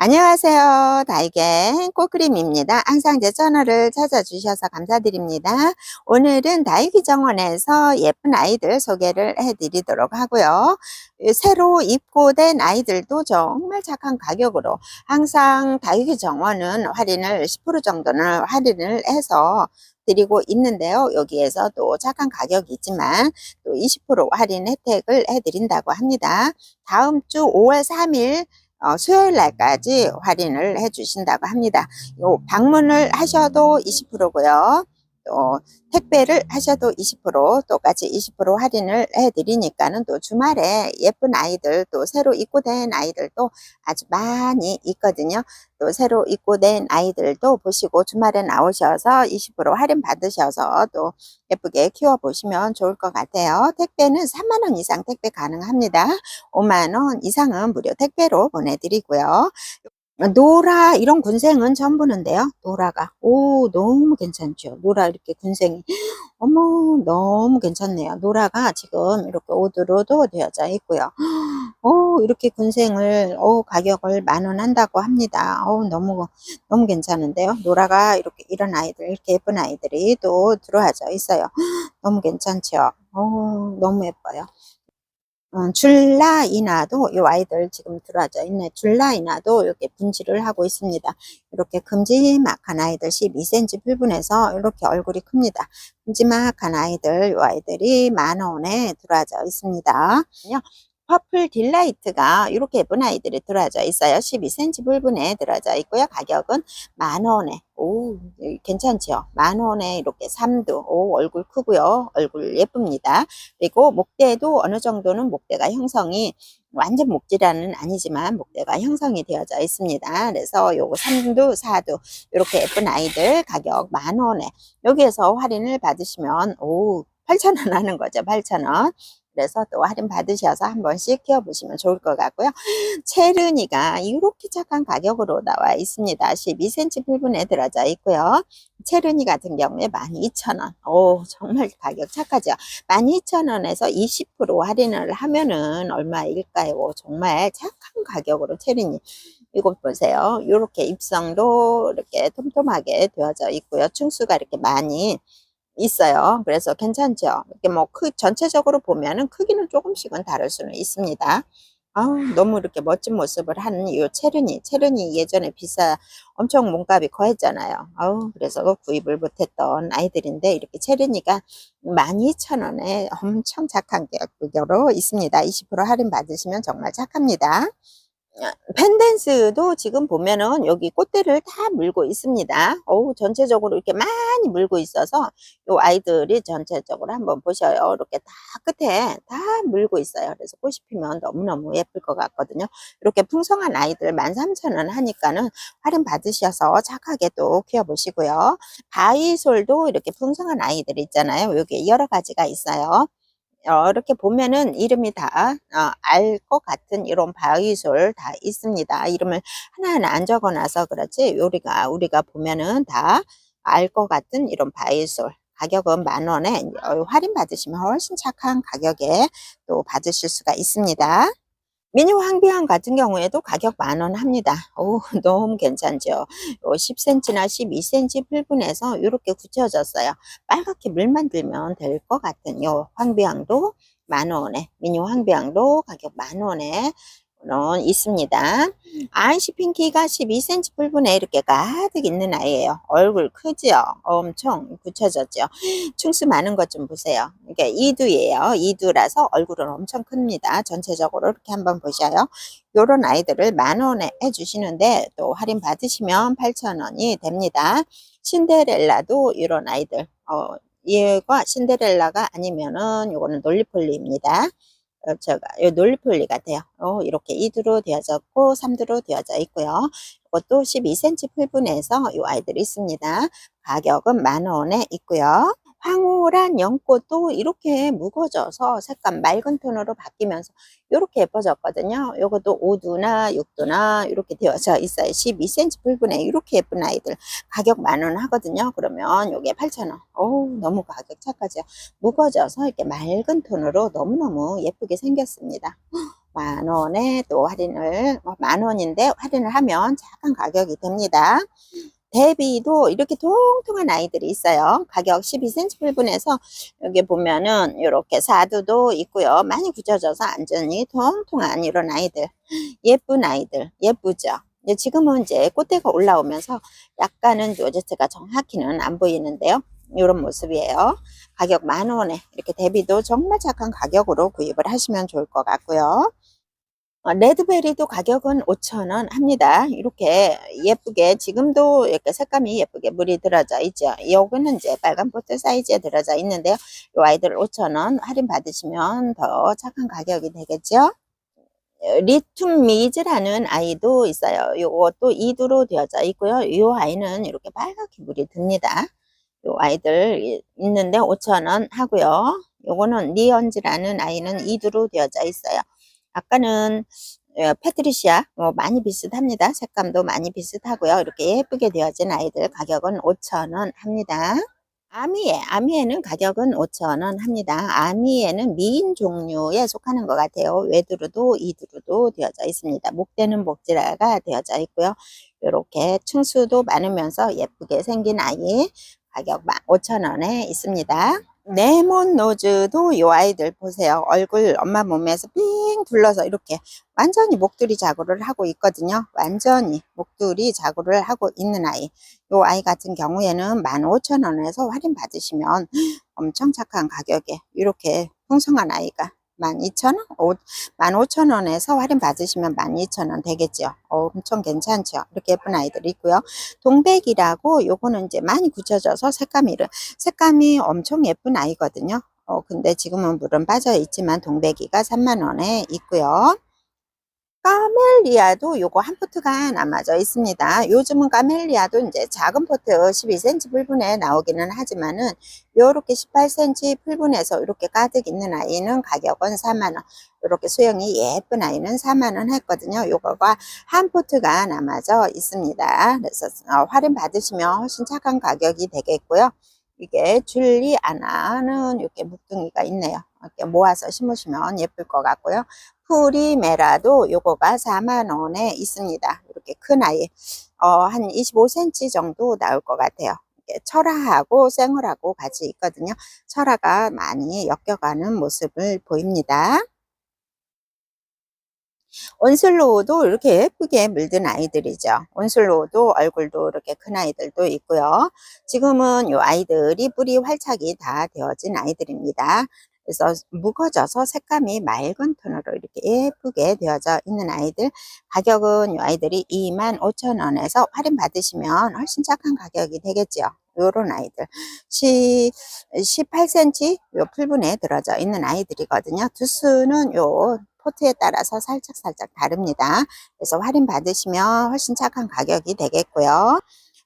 안녕하세요. 다이겐 꽃그림입니다. 항상 제 채널을 찾아주셔서 감사드립니다. 오늘은 다이기 정원에서 예쁜 아이들 소개를 해드리도록 하고요. 새로 입고된 아이들도 정말 착한 가격으로 항상 다이기 정원은 할인을 10% 정도는 할인을 해서 드리고 있는데요. 여기에서 또 착한 가격이 있지만 또 20% 할인 혜택을 해드린다고 합니다. 다음 주 5월 3일 어, 수요일 날까지 할인을 해 주신다고 합니다. 요 방문을 하셔도 20%고요. 또 택배를 하셔도 20% 똑같이 20% 할인을 해 드리니까는 또 주말에 예쁜 아이들 또 새로 입고 된 아이들도 아주 많이 있거든요. 또 새로 입고 된 아이들도 보시고 주말에 나오셔서 20% 할인 받으셔서 또 예쁘게 키워 보시면 좋을 것 같아요. 택배는 3만 원 이상 택배 가능합니다. 5만 원 이상은 무료 택배로 보내드리고요. 노라 이런 군생은 처음 보는데요. 노라가 오 너무 괜찮죠. 노라 이렇게 군생이 어머 너무 괜찮네요. 노라가 지금 이렇게 오드로도 되어져 있고요. 오 이렇게 군생을 오 가격을 만 원 한다고 합니다. 오 너무 너무 괜찮은데요. 노라가 이렇게 이런 아이들 이렇게 예쁜 아이들이 또 들어와져 있어요. 너무 괜찮죠. 오 너무 예뻐요. 어, 줄라이나도 이 아이들 지금 들어와져 있네. 줄라이나도 이렇게 분칠을 하고 있습니다. 이렇게 큼지막한 아이들 12cm 풀분해서 이렇게 얼굴이 큽니다. 큼지막한 아이들 이 아이들이 만 원에 들어와져 있습니다. 퍼플 딜라이트가 이렇게 예쁜 아이들이 들어져 있어요. 12cm 불분에 들어져 있고요. 가격은 만원에. 오, 괜찮죠? 만원에 이렇게 3두. 오, 얼굴 크고요. 얼굴 예쁩니다. 그리고 목대도 어느 정도는 목대가 형성이 완전 목질은 아니지만 목대가 형성이 되어져 있습니다. 그래서 요거 3두, 4두 이렇게 예쁜 아이들 가격 만원에 여기에서 할인을 받으시면 오 8,000원 하는 거죠. 8,000원. 그래서 또 할인 받으셔서 한 번씩 키워보시면 좋을 것 같고요. 체르니가 이렇게 착한 가격으로 나와 있습니다. 12cm 필분에 들어져 있고요. 체르니 같은 경우에 12,000원. 오, 정말 가격 착하죠? 12,000원에서 20% 할인을 하면은 얼마일까요? 정말 착한 가격으로 체르니. 이곳 보세요. 이렇게 입성도 이렇게 톰톰하게 되어져 있고요. 층수가 이렇게 많이 있어요. 그래서 괜찮죠. 이렇게 뭐 크, 전체적으로 보면은 크기는 조금씩은 다를 수는 있습니다. 아 너무 이렇게 멋진 모습을 하는 이 체르니, 체르니 예전에 비싸, 엄청 몸값이 거했잖아요. 아우, 그래서 구입을 못했던 아이들인데, 이렇게 체르니가 12,000원에 엄청 착한 가격으로 있습니다. 20% 할인 받으시면 정말 착합니다. 펜댄스도 지금 보면은 여기 꽃대를 다 물고 있습니다. 어우, 전체적으로 이렇게 많이 물고 있어서 요 아이들이 전체적으로 한번 보셔요. 이렇게 다 끝에 다 물고 있어요. 그래서 꽃이 피면 너무너무 예쁠 것 같거든요. 이렇게 풍성한 아이들 13,000원 하니까는 할인 받으셔서 착하게 또 키워보시고요. 바이솔도 이렇게 풍성한 아이들 있잖아요. 여기 여러 가지가 있어요. 어, 이렇게 보면은 이름이 다 어, 알것 같은 이런 바위솔 다 있습니다. 이름을 하나하나 안 적어놔서 그렇지 우리가 우리가 보면은 다 알 것 같은 이런 바위솔 가격은 만 원에 어, 할인 받으시면 훨씬 착한 가격에 또 받으실 수가 있습니다. 미니 황비향 같은 경우에도 가격 만원 합니다. 오, 너무 괜찮죠. 10cm나 12cm 풀분해서 이렇게 굳혀졌어요. 빨갛게 물만 들면 될 것 같은 요 황비향도 만원에, 미니 황비향도 가격 만원에 는 있습니다. 아이시 핑키가 12cm 풀분에 이렇게 가득 있는 아이예요. 얼굴 크지요? 엄청 굳혀졌죠? 충수 많은 것 좀 보세요. 이게 이두예요. 이두라서 얼굴은 엄청 큽니다. 전체적으로 이렇게 한번 보셔요. 요런 아이들을 만 원에 해주시는데 또 할인 받으시면 8천원이 됩니다. 신데렐라도 이런 아이들 어, 얘가 신데렐라가 아니면은 요거는 놀리폴리입니다. 어, 제가 이 놀리폴리 같아요. 어, 이렇게 2두로 되어졌고 3두로 되어져 있고요. 이것도 12cm 풀분해서 이 아이들이 있습니다. 가격은 만 원에 있고요. 황홀한 연꽃도 이렇게 묵어져서 색감 맑은 톤으로 바뀌면서 이렇게 예뻐졌거든요. 이것도 5두나 6두나 이렇게 되어져 있어요. 12cm 불분에 이렇게 예쁜 아이들 가격 만 원 하거든요. 그러면 이게 8,000원. 오 너무 가격 착하죠. 묵어져서 이렇게 맑은 톤으로 너무너무 예쁘게 생겼습니다. 만 원에 또 할인을 어, 만 원인데 할인을 하면 약간 가격이 됩니다. 대비도 이렇게 통통한 아이들이 있어요. 가격 12cm 풀분에서 여기 보면은 이렇게 사두도 있고요. 많이 굳혀져서 완전히 통통한 이런 아이들. 예쁜 아이들. 예쁘죠? 지금은 이제 꽃대가 올라오면서 약간은 요제트가 정확히는 안 보이는데요. 이런 모습이에요. 가격 만 원에 이렇게 대비도 정말 착한 가격으로 구입을 하시면 좋을 것 같고요. 어, 레드베리도 가격은 5,000원 합니다. 이렇게 예쁘게 지금도 이렇게 색감이 예쁘게 물이 들어져 있죠. 여기는 이제 빨간 포트 사이즈에 들어져 있는데요. 이 아이들 5,000원 할인 받으시면 더 착한 가격이 되겠죠. 리툼 미즈라는 아이도 있어요. 이것도 이두로 되어져 있고요. 이 아이는 이렇게 빨갛게 물이 듭니다. 이 아이들 있는데 5,000원 하고요. 요거는 리언즈라는 아이는 이두로 되어져 있어요. 아까는 어, 패트리시아 뭐 많이 비슷합니다. 색감도 많이 비슷하고요. 이렇게 예쁘게 되어진 아이들 가격은 5,000원 합니다. 아미에, 아미에는 가격은 5,000원 합니다. 아미에는 미인 종류에 속하는 것 같아요. 외두루도 이두루도 되어져 있습니다. 목대는 목지라가 되어져 있고요. 이렇게 층수도 많으면서 예쁘게 생긴 아이 가격 5,000원에 있습니다. 레몬 노즈도 이 아이들 보세요. 얼굴 엄마 몸에서 삥 둘러서 이렇게 완전히 목도리 자구를 하고 있거든요. 완전히 목도리 자구를 하고 있는 아이. 이 아이 같은 경우에는 15,000원에서 할인 받으시면 엄청 착한 가격에 이렇게 풍성한 아이가 12,000원? 15,000원에서 할인 받으시면 12,000원 되겠죠. 어, 엄청 괜찮죠. 이렇게 예쁜 아이들이 있고요. 동백이라고 요거는 이제 많이 굳혀져서 색감이, 색감이 엄청 예쁜 아이거든요. 어, 근데 지금은 물은 빠져 있지만 동백이가 3만원에 있고요. 까멜리아도 요거 한 포트가 남아져 있습니다. 요즘은 까멜리아도 이제 작은 포트 12cm 풀분에 나오기는 하지만은 요렇게 18cm 풀분에서 이렇게 가득 있는 아이는 가격은 4만원. 이렇게 수영이 예쁜 아이는 4만원 했거든요. 요거가 한 포트가 남아져 있습니다. 그래서 어, 할인 받으시면 훨씬 착한 가격이 되겠고요. 이게 줄리 아나는 이렇게 묵둥이가 있네요. 이렇게 모아서 심으시면 예쁠 것 같고요. 프리메라도 요거가 4만원에 있습니다. 이렇게 큰 아이, 어, 한 25cm 정도 나올 것 같아요. 철화하고 생얼하고 같이 있거든요. 철화가 많이 엮여가는 모습을 보입니다. 온슬로우도 이렇게 예쁘게 물든 아이들이죠. 온슬로우도 얼굴도 이렇게 큰 아이들도 있고요. 지금은 이 아이들이 뿌리 활착이 다 되어진 아이들입니다. 그래서 묵어져서 색감이 맑은 톤으로 이렇게 예쁘게 되어져 있는 아이들 가격은 이 아이들이 25,000원에서 할인 받으시면 훨씬 착한 가격이 되겠죠. 요런 아이들 10, 18cm 요 풀분에 들어져 있는 아이들이거든요. 두수는 요 포트에 따라서 살짝살짝 살짝 다릅니다. 그래서 할인 받으시면 훨씬 착한 가격이 되겠고요.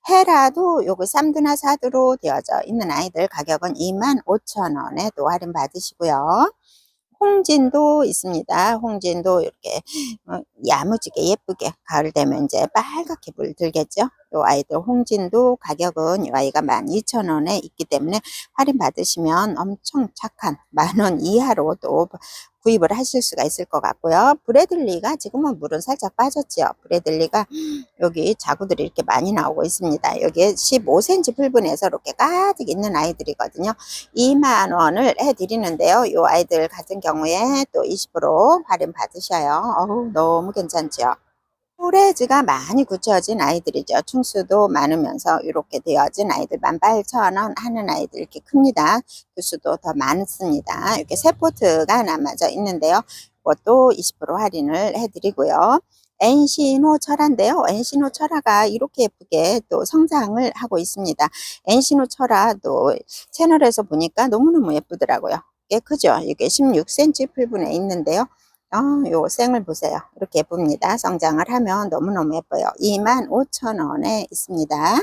헤라도 요거 3두나 4두로 되어져 있는 아이들 가격은 25,000원에 또 할인 받으시고요. 홍진도 있습니다. 홍진도 이렇게 어, 야무지게 예쁘게 가을 되면 이제 빨갛게 물들겠죠. 요 아이들 홍진도 가격은 이 아이가 12,000원에 있기 때문에 할인 받으시면 엄청 착한 만 원 이하로 또 구입을 하실 수가 있을 것 같고요. 브래들리가 지금은 물은 살짝 빠졌죠. 브래들리가 여기 자구들이 이렇게 많이 나오고 있습니다. 여기에 15cm 풀분에서 이렇게 가득 있는 아이들이거든요. 2만 원을 해드리는데요. 이 아이들 같은 경우에 또 20% 할인 받으셔요. 어우, 너무 괜찮죠. 포레즈가 많이 굳혀진 아이들이죠. 충수도 많으면서 이렇게 되어진 아이들 18,000원 하는 아이들 이렇게 큽니다. 두수도 더 많습니다. 이렇게 세 포트가 남아져 있는데요. 이것도 20% 할인을 해드리고요. 엔시노 철화인데요. 엔시노 철화가 이렇게 예쁘게 또 성장을 하고 있습니다. 엔시노 철화도 채널에서 보니까 너무너무 예쁘더라고요. 꽤 크죠? 이게 16cm 풀분에 있는데요. 어, 요 생을 보세요. 이렇게 예쁩니다. 성장을 하면 너무너무 예뻐요. 25,000원에 있습니다.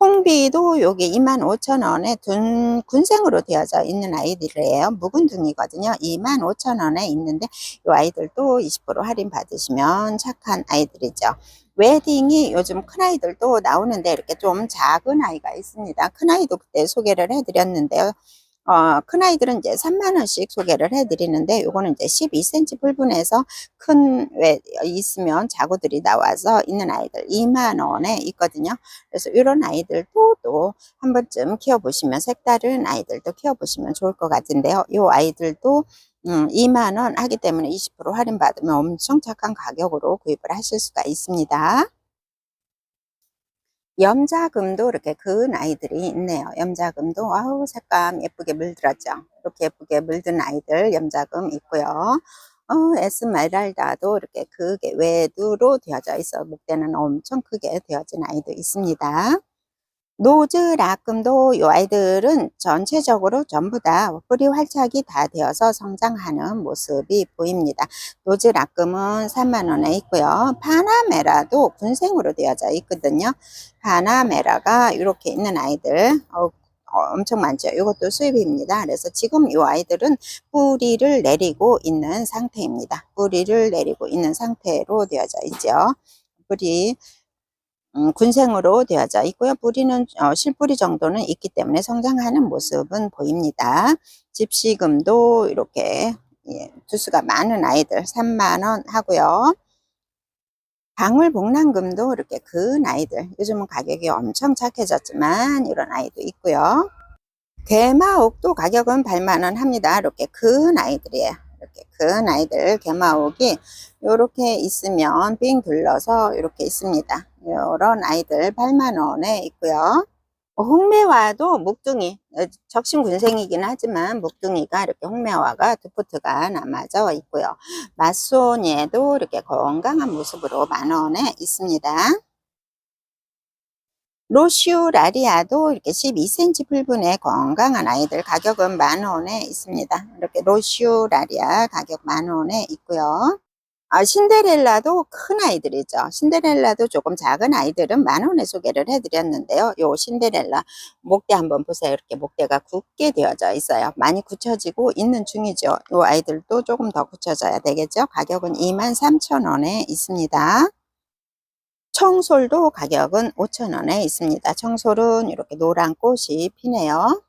홍비도 여기 25,000원에 둔 군생으로 되어져 있는 아이들이에요. 묵은 둥이거든요. 25,000원에 있는데 이 아이들도 20% 할인 받으시면 착한 아이들이죠. 웨딩이 요즘 큰 아이들도 나오는데 이렇게 좀 작은 아이가 있습니다. 큰 아이도 그때 소개를 해드렸는데요. 어, 큰 아이들은 이제 3만 원씩 소개를 해드리는데, 요거는 이제 12cm 불분에서 큰, 왜, 있으면 자구들이 나와서 있는 아이들 2만 원에 있거든요. 그래서 이런 아이들도 또 한 번쯤 키워보시면, 색다른 아이들도 키워보시면 좋을 것 같은데요. 요 아이들도 음, 2만원 하기 때문에 20% 할인받으면 엄청 착한 가격으로 구입을 하실 수가 있습니다. 염자금도 이렇게 그은 아이들이 있네요. 염자금도 아우 색감 예쁘게 물들었죠. 이렇게 예쁘게 물든 아이들 염자금 있고요. 어, 에스메랄다도 이렇게 크게 외두로 되어져 있어 목대는 엄청 크게 되어진 아이도 있습니다. 노즈라금도 이 아이들은 전체적으로 전부 다 뿌리 활착이 다 되어서 성장하는 모습이 보입니다. 노즈라금은 3만원에 있고요. 파나메라도 군생으로 되어져 있거든요. 파나메라가 이렇게 있는 아이들 어, 어, 엄청 많죠. 이것도 수입입니다. 그래서 지금 이 아이들은 뿌리를 내리고 있는 상태입니다. 뿌리를 내리고 있는 상태로 되어져 있죠. 뿌리 음, 군생으로 되어져 있고요. 뿌리는 어, 실뿌리 정도는 있기 때문에 성장하는 모습은 보입니다. 집시금도 이렇게 예, 두수가 많은 아이들 3만원 하고요. 방울복랑금도 이렇게 큰 아이들 요즘은 가격이 엄청 착해졌지만 이런 아이도 있고요. 개마옥도 가격은 8만원 합니다. 이렇게 큰 아이들이에요. 이렇게 큰 아이들 개마옥이 이렇게 있으면 빙 둘러서 이렇게 있습니다. 이런 아이들 8만원에 있고요. 홍매화도 목둥이 어, 적심군생이긴 하지만 목둥이가 이렇게 홍매화가 두 포트가 남아져 있고요. 맛소니에도 이렇게 건강한 모습으로 만원에 있습니다. 로슈라리아도 이렇게 12cm 풀분의 건강한 아이들 가격은 만원에 있습니다. 이렇게 로슈라리아 가격 만원에 있고요. 아, 신데렐라도 큰 아이들이죠. 신데렐라도 조금 작은 아이들은 만원에 소개를 해드렸는데요. 요 신데렐라 목대 한번 보세요. 이렇게 목대가 굳게 되어져 있어요. 많이 굳혀지고 있는 중이죠. 요 아이들도 조금 더 굳혀져야 되겠죠. 가격은 23,000원에 있습니다. 청솔도 가격은 5,000원에 있습니다. 청솔은 이렇게 노란 꽃이 피네요.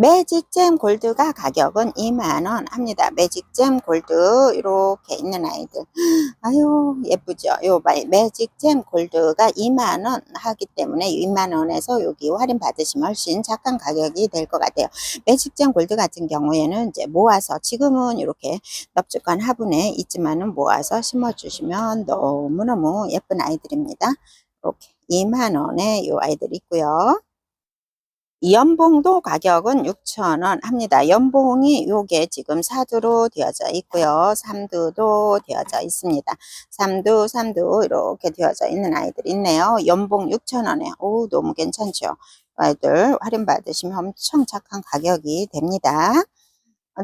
매직잼 골드가 가격은 2만원 합니다. 매직잼 골드 이렇게 있는 아이들 아유 예쁘죠. 요 매직잼 골드가 2만원 하기 때문에 2만원에서 여기 할인 받으시면 훨씬 착한 가격이 될 것 같아요. 매직잼 골드 같은 경우에는 이제 모아서 지금은 이렇게 넙죽한 화분에 있지만은 모아서 심어 주시면 너무너무 예쁜 아이들입니다. 이렇게 2만원에 이 아이들 있고요. 연봉도 가격은 6,000원 합니다. 연봉이 요게 지금 4두로 되어져 있고요. 3두도 되어져 있습니다. 3두, 3두 이렇게 되어져 있는 아이들 있네요. 연봉 6,000원에 오 너무 괜찮죠. 아이들 할인 받으시면 엄청 착한 가격이 됩니다.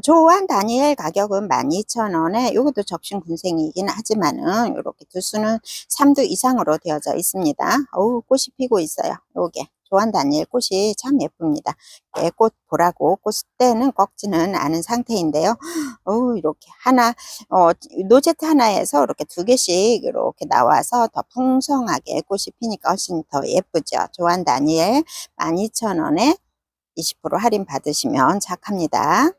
조한 다니엘 가격은 12,000원에 이것도 적신 군생이긴 하지만은 이렇게 두수는 3두 이상으로 되어져 있습니다. 어우 꽃이 피고 있어요. 요게 조한 다니엘 꽃이 참 예쁩니다. 예, 꽃 보라고 꽃대는 꺾지는 않은 상태인데요. 어 이렇게 하나 어, 노제트 하나에서 이렇게 두 개씩 이렇게 나와서 더 풍성하게 꽃이 피니까 훨씬 더 예쁘죠. 조한 다니엘 12,000원에 20% 할인 받으시면 착합니다.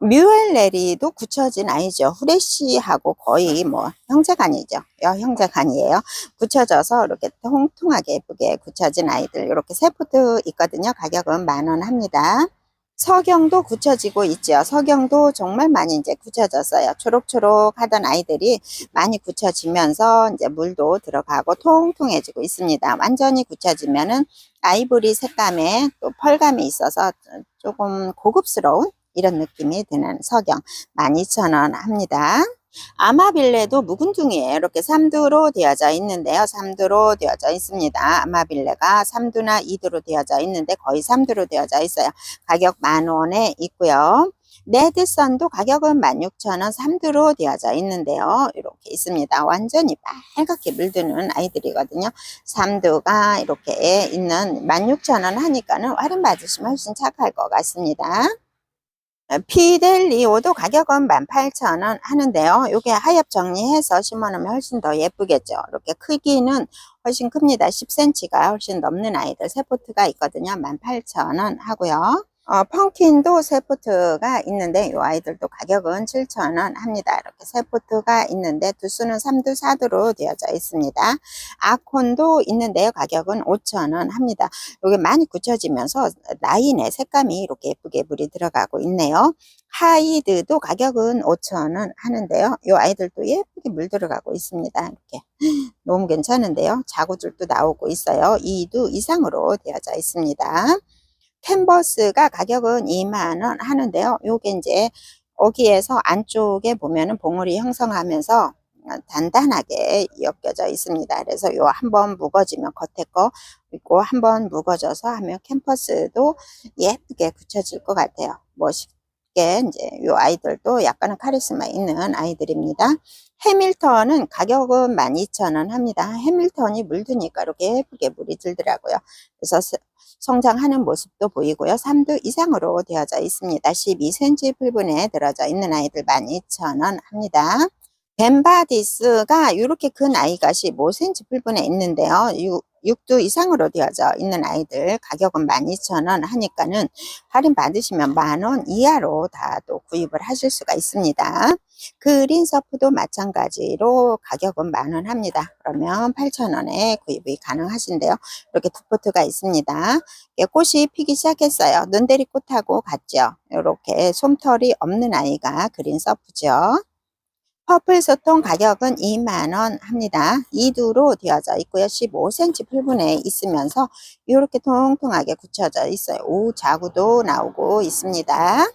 뮤엘레리도 굳혀진 아이죠. 후레쉬하고 거의 뭐 형제간이죠. 형제간이에요. 굳혀져서 이렇게 통통하게 예쁘게 굳혀진 아이들 이렇게 세 포트 있거든요. 가격은 만 원 합니다. 석영도 굳혀지고 있죠. 석영도 정말 많이 이제 굳혀졌어요. 초록초록 하던 아이들이 많이 굳혀지면서 이제 물도 들어가고 통통해지고 있습니다. 완전히 굳혀지면은 아이보리 색감에 또 펄감이 있어서 조금 고급스러운 이런 느낌이 드는 석영 12,000원 합니다. 아마빌레도 묵은둥이에요. 이렇게 3두로 되어져 있는데요. 3두로 되어져 있습니다. 아마빌레가 3두나 2두로 되어져 있는데 거의 3두로 되어져 있어요. 가격 만원에 있고요. 레드선도 가격은 16,000원 3두로 되어져 있는데요. 이렇게 있습니다. 완전히 빨갛게 물드는 아이들이거든요. 3두가 이렇게 있는 16,000원 하니까는 할인 받으시면 훨씬 착할 것 같습니다. 피델리오도 가격은 18,000원 하는데요. 이게 하엽 정리해서 심어놓으면 훨씬 더 예쁘겠죠. 이렇게 크기는 훨씬 큽니다. 10cm가 훨씬 넘는 아이들 세포트가 있거든요. 18,000원 하고요. 어, 펑킨도 세포트가 있는데 이 아이들도 가격은 7,000원 합니다. 이렇게 세포트가 있는데 두수는 3두 4두로 되어져 있습니다. 아콘도 있는데요. 가격은 5,000원 합니다. 이게 많이 굳혀지면서 라인에 색감이 이렇게 예쁘게 물이 들어가고 있네요. 하이드도 가격은 5,000원 하는데요. 이 아이들도 예쁘게 물 들어가고 있습니다. 이렇게 너무 괜찮은데요. 자구줄도 나오고 있어요. 2두 이상으로 되어져 있습니다. 캔버스가 가격은 2만원 하는데요. 요게 이제 여기에서 안쪽에 보면은 봉우리 형성하면서 단단하게 엮여져 있습니다. 그래서 요 한번 묵어지면 겉에 거 있고 한번 묵어져서 하면 캠퍼스도 예쁘게 굳혀질 것 같아요. 멋있 게 이제 요 아이들도 약간은 카리스마 있는 아이들입니다. 해밀턴은 가격은 12,000원 합니다. 해밀턴이 물드니까 이렇게 예쁘게 물이 들더라고요. 그래서 성장하는 모습도 보이고요. 3두 이상으로 되어져 있습니다. 12cm 풀분에 들어져 있는 아이들 12,000원 합니다. 벤바디스가 이렇게 큰 아이가 15cm 풀분에 있는데요. 6, 두 이상으로 되어져 있는 아이들 가격은 12,000원 하니까는 할인 받으시면 만원 이하로 다 또 구입을 하실 수가 있습니다. 그린 서프도 마찬가지로 가격은 만원 합니다. 그러면 8,000원에 구입이 가능하신데요. 이렇게 두 포트가 있습니다. 꽃이 피기 시작했어요. 눈대리 꽃하고 같죠. 이렇게 솜털이 없는 아이가 그린 서프죠. 퍼플 소통 가격은 2만원 합니다. 2두로 되어져 있고요. 15cm 풀분에 있으면서 이렇게 통통하게 굳혀져 있어요. 오 자구도 나오고 있습니다.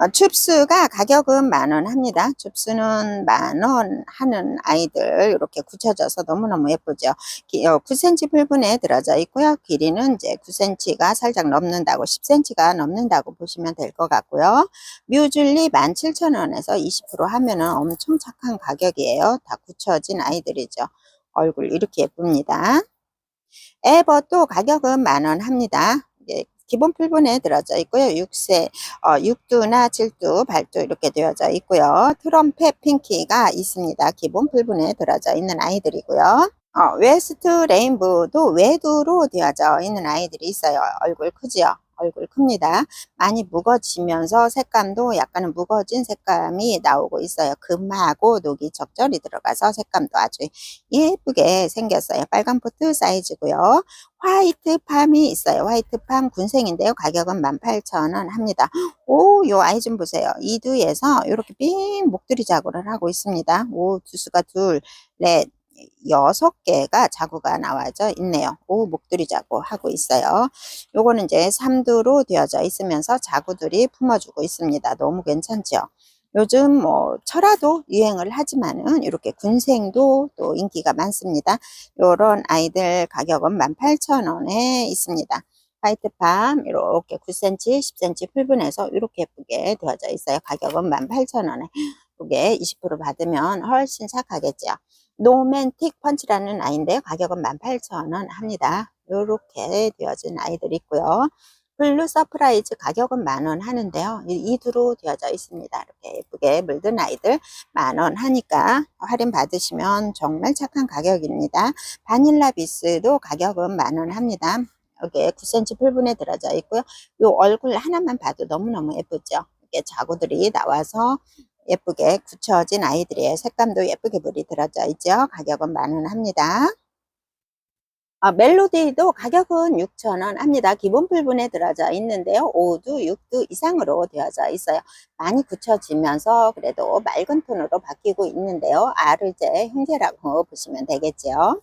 어, 춥스가 가격은 만원 합니다. 춥스는 만원 하는 아이들 이렇게 굳혀져서 너무너무 예쁘죠. 9cm 어, 풀분에 들어져 있고요. 길이는 이제 9cm가 살짝 넘는다고 10cm가 넘는다고 보시면 될 것 같고요. 뮤즐리 17,000원에서 20% 하면 은 엄청 착한 가격이에요. 다 굳혀진 아이들이죠. 얼굴 이렇게 예쁩니다. 에버도 가격은 만원 합니다. 기본 풀분에 들어져 있고요. 6세, 어, 6두나 7두, 8두 이렇게 되어져 있고요. 트럼펫 핑키가 있습니다. 기본 풀분에 들어져 있는 아이들이고요. 어, 웨스트 레인보도 외두로 되어져 있는 아이들이 있어요. 얼굴 크지요? 얼굴 큽니다. 많이 무거지면서 색감도 약간은 무거진 색감이 나오고 있어요. 금하고 녹이 적절히 들어가서 색감도 아주 예쁘게 생겼어요. 빨간 포트 사이즈고요. 화이트 팜이 있어요. 화이트 팜 군생인데요. 가격은 18,000원 합니다. 오, 요 아이 좀 보세요. 이두에서 이렇게 빙 목도리 자구를 하고 있습니다. 오, 두수가 둘, 넷, 여섯 개가 자구가 나와져 있네요. 오, 목도리 자구 하고 있어요. 요거는 이제 3두로 되어져 있으면서 자구들이 품어주고 있습니다. 너무 괜찮죠? 요즘 뭐 철화도 유행을 하지만은 이렇게 군생도 또 인기가 많습니다. 요런 아이들 가격은 18,000원에 있습니다. 화이트팜 이렇게 9cm, 10cm 풀분해서 이렇게 예쁘게 되어져 있어요. 가격은 18,000원에 이게 20% 받으면 훨씬 착하겠죠. 노맨틱 펀치라는 아이인데요. 가격은 18,000원 합니다. 이렇게 되어진 아이들이 있고요. 블루 서프라이즈 가격은 만원 하는데요. 이두로 되어져 있습니다. 이렇게 예쁘게 물든 아이들 만원 하니까 할인 받으시면 정말 착한 가격입니다. 바닐라 비스도 가격은 만원 합니다. 여기에 9cm 풀분에 들어져 있고요. 이 얼굴 하나만 봐도 너무너무 예쁘죠. 이렇게 자구들이 나와서 예쁘게 굳혀진 아이들이에요. 색감도 예쁘게 물이 들어져 있죠. 가격은 만원 합니다. 아, 멜로디도 가격은 6,000원 합니다. 기본 풀분에 들어져 있는데요. 5두, 6두 이상으로 되어져 있어요. 많이 굳혀지면서 그래도 맑은 톤으로 바뀌고 있는데요. 아르제 형제라고 보시면 되겠죠.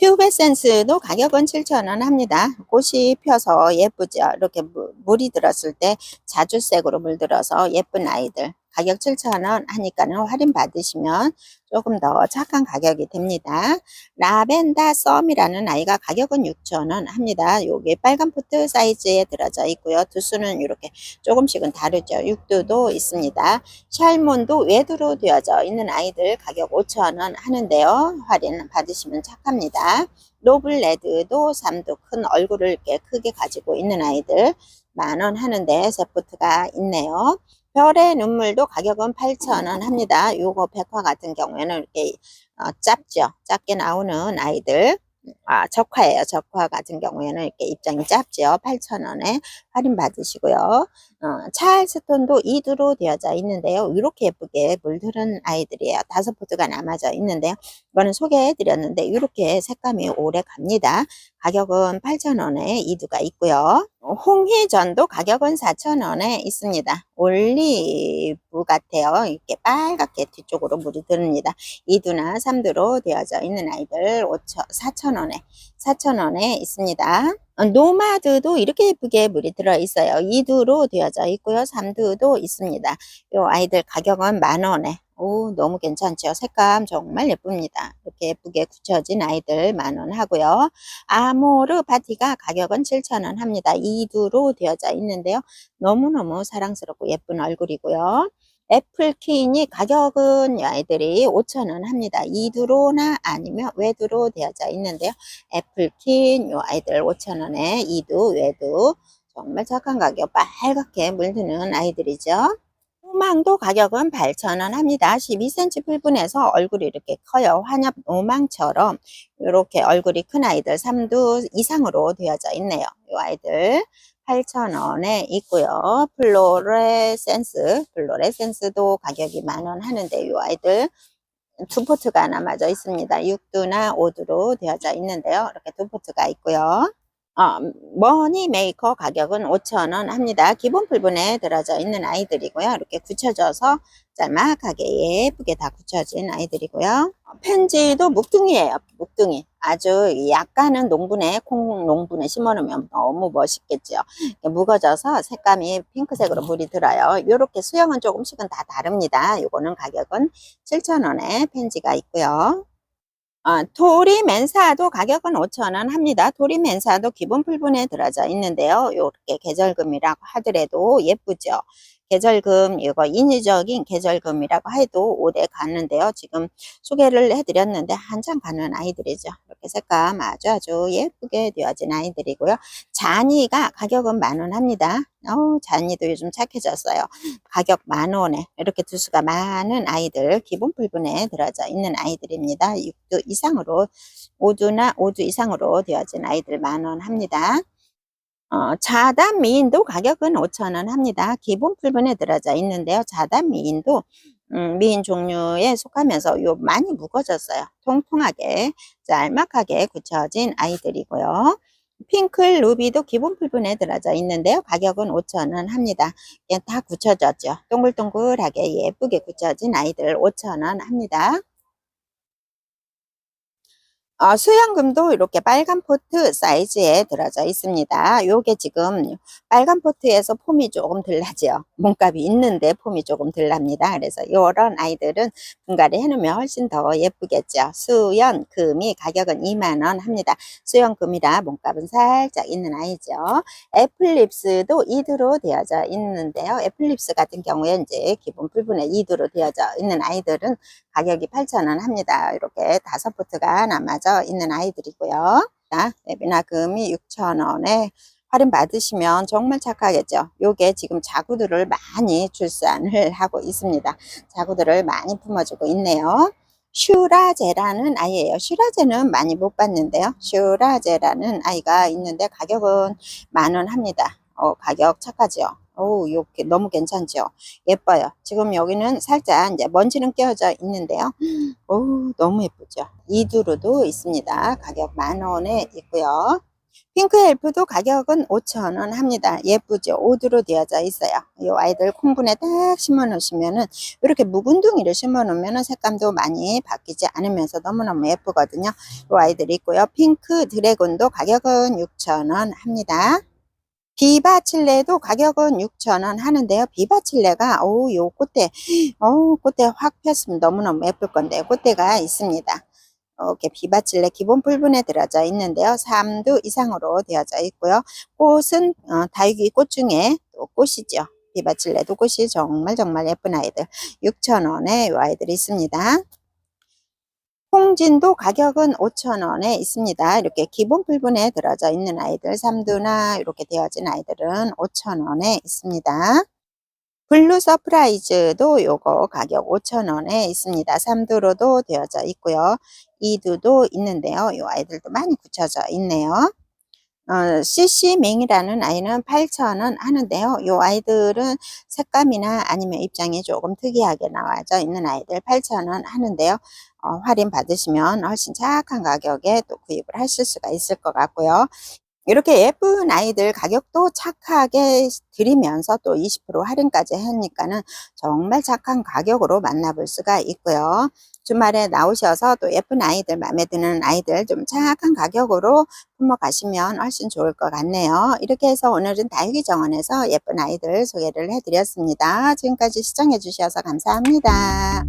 퓨베센스도 가격은 7,000원 합니다. 꽃이 펴서 예쁘죠. 이렇게 물이 들었을 때 자주색으로 물들어서 예쁜 아이들 가격 7,000원 하니까는 할인 받으시면 조금 더 착한 가격이 됩니다. 라벤더 썸이라는 아이가 가격은 6,000원 합니다. 요게 빨간 포트 사이즈에 들어져 있고요. 두수는 이렇게 조금씩은 다르죠. 6두도 있습니다. 샬몬도 외두로 되어져 있는 아이들 가격 5,000원 하는데요. 할인 받으시면 착합니다. 로블레드도 3도 큰 얼굴을 이렇게 크게 가지고 있는 아이들 만 원 하는데 세포트가 있네요. 별의 눈물도 가격은 8,000원 합니다. 요거 백화 같은 경우에는 이렇게 어, 짧죠. 작게 나오는 아이들. 아, 적화예요. 적화 같은 경우에는 이렇게 입장이 짧죠. 8,000원에 할인 받으시고요. 어, 찰스톤도 2두로 되어져 있는데요. 이렇게 예쁘게 물들은 아이들이에요. 다섯 포트가 남아져 있는데요. 이거는 소개해 드렸는데 이렇게 색감이 오래 갑니다. 가격은 8,000원에 2두가 있고요. 홍희전도 가격은 4,000원에 있습니다. 올리브 같아요. 이렇게 빨갛게 뒤쪽으로 물이 드릅니다. 2두나 3두로 되어져 있는 아이들 4,000원에 4,000원에 있습니다. 어, 노마드도 이렇게 예쁘게 물이 들어 있어요. 2두로 되어져 있고요. 3두도 있습니다. 이 아이들 가격은 만원에 오, 너무 괜찮죠? 색감 정말 예쁩니다. 이렇게 예쁘게 굳혀진 아이들 만원 하고요. 아모르 파티가 가격은 7,000원 합니다. 2두로 되어져 있는데요. 너무너무 사랑스럽고 예쁜 얼굴이고요. 애플퀸이 가격은 이 아이들이 5,000원 합니다. 2두로나 아니면 외두로 되어져 있는데요. 애플퀸 요 아이들 5,000원에 2두 외두 정말 착한 가격 빨갛게 물드는 아이들이죠. 노망도 가격은 8,000원 합니다. 12cm 풀분에서 얼굴이 이렇게 커요. 환엽 노망처럼 이렇게 얼굴이 큰 아이들 3두 이상으로 되어져 있네요. 이 아이들 8,000원에 있고요. 플로레센스, 플로레센스도 가격이 만원 하는데 이 아이들 두 포트가 남아져 있습니다. 6두나 5두로 되어져 있는데요. 이렇게 두 포트가 있고요. 어, 머니 메이커 가격은 5,000원 합니다. 기본 풀분에 들어져 있는 아이들이고요. 이렇게 굳혀져서 짤막하게 예쁘게 다 굳혀진 아이들이고요. 어, 펜지도 묵둥이에요. 묵둥이. 아주 약간은 농분에 콩 농분에 심어 놓으면 너무 멋있겠죠. 묵어져서 색감이 핑크색으로 물이 들어요. 이렇게 수영은 조금씩은 다 다릅니다. 요거는 가격은 7,000원에 펜지가 있고요. 어, 도리 맨사도 가격은 5,000원 합니다. 도리 맨사도 기본 풀분에 들어져 있는데요. 이렇게 계절금이라고 하더라도 예쁘죠. 계절금 이거 인위적인 계절금이라고 해도 오래 가는데요. 지금 소개를 해드렸는데 한참 가는 아이들이죠. 이렇게 색감 아주 아주 예쁘게 되어진 아이들이고요. 잔이가 가격은 만원 합니다. 어, 잔이도 요즘 착해졌어요. 가격 만원에 이렇게 두수가 많은 아이들 기본 풀분에 들어져 있는 아이들입니다. 6두 이상으로 5두나 5두 이상으로 되어진 아이들 만원 합니다. 어, 자단 미인도 가격은 5,000원 합니다. 기본 풀분에 들어져 있는데요. 자단 미인도 음, 미인 종류에 속하면서 요 많이 무거졌어요. 통통하게 짤막하게 굳혀진 아이들이고요. 핑클 루비도 기본 풀분에 들어져 있는데요. 가격은 5,000원 합니다. 다 굳혀졌죠. 동글동글하게 예쁘게 굳혀진 아이들 5,000원 합니다. 어, 수양금도 이렇게 빨간 포트 사이즈에 들어져 있습니다. 요게 지금 빨간 포트에서 폼이 조금 덜나죠. 몸값이 있는데 폼이 조금 덜납니다. 그래서 요런 아이들은 분갈이 해놓으면 훨씬 더 예쁘겠죠. 수연 금이 가격은 2만원 합니다. 수연금이라 몸값은 살짝 있는 아이죠. 애플립스도 2두로 되어져 있는데요. 애플립스 같은 경우에 이제 기본 풀분에 2두로 되어져 있는 아이들은 가격이 8,000원 합니다. 이렇게 다섯 포트가 남아져 있는 아이들이고요. 웹이나 금이 6,000원에 할인 받으시면 정말 착하겠죠. 요게 지금 자구들을 많이 출산을 하고 있습니다. 자구들을 많이 품어주고 있네요. 슈라제라는 아이예요. 슈라제는 많이 못 봤는데요. 슈라제라는 아이가 있는데 가격은 만 원 합니다. 어, 가격 착하죠. 오, 이렇게 너무 괜찮죠? 예뻐요. 지금 여기는 살짝 이제 먼지는 끼어져 있는데요. 오, 너무 예쁘죠? 이두루도 있습니다. 가격 만 원에 있고요. 핑크 헬프도 가격은 5,000원 합니다. 예쁘죠? 오두로 되어져 있어요. 이 아이들 콩분에 딱 심어 놓으시면은 이렇게 묵은둥이를 심어 놓으면은 색감도 많이 바뀌지 않으면서 너무너무 예쁘거든요. 이 아이들이 있고요. 핑크 드래곤도 가격은 6,000원 합니다. 비바칠레도 가격은 6,000원 하는데요. 비바칠레가 어우 요 꽃대 어우 꽃대 확 폈으면 너무너무 예쁠 건데 꽃대가 있습니다. 이렇게 비바칠레 기본 풀분에 들어져 있는데요. 3두 이상으로 되어져 있고요. 꽃은 어, 다육이 꽃 중에 또 꽃이죠. 비바칠레도 꽃이 정말 정말 예쁜 아이들 6,000원에 이 아이들이 있습니다. 홍진도 가격은 5,000원에 있습니다. 이렇게 기본 풀분에 들어져 있는 아이들 3두나 이렇게 되어진 아이들은 5,000원에 있습니다. 블루 서프라이즈도 요거 가격 5,000원에 있습니다. 3두로도 되어져 있고요. 2두도 있는데요. 요 아이들도 많이 굳혀져 있네요. 어, CC맹이라는 아이는 8,000원 하는데요. 요 아이들은 색감이나 아니면 입장이 조금 특이하게 나와져 있는 아이들 8,000원 하는데요. 어, 할인 받으시면 훨씬 착한 가격에 또 구입을 하실 수가 있을 것 같고요. 이렇게 예쁜 아이들 가격도 착하게 드리면서 또 20% 할인까지 하니까는 정말 착한 가격으로 만나볼 수가 있고요. 주말에 나오셔서 또 예쁜 아이들, 마음에 드는 아이들 좀 착한 가격으로 품어 가시면 훨씬 좋을 것 같네요. 이렇게 해서 오늘은 다육이 정원에서 예쁜 아이들 소개를 해드렸습니다. 지금까지 시청해 주셔서 감사합니다.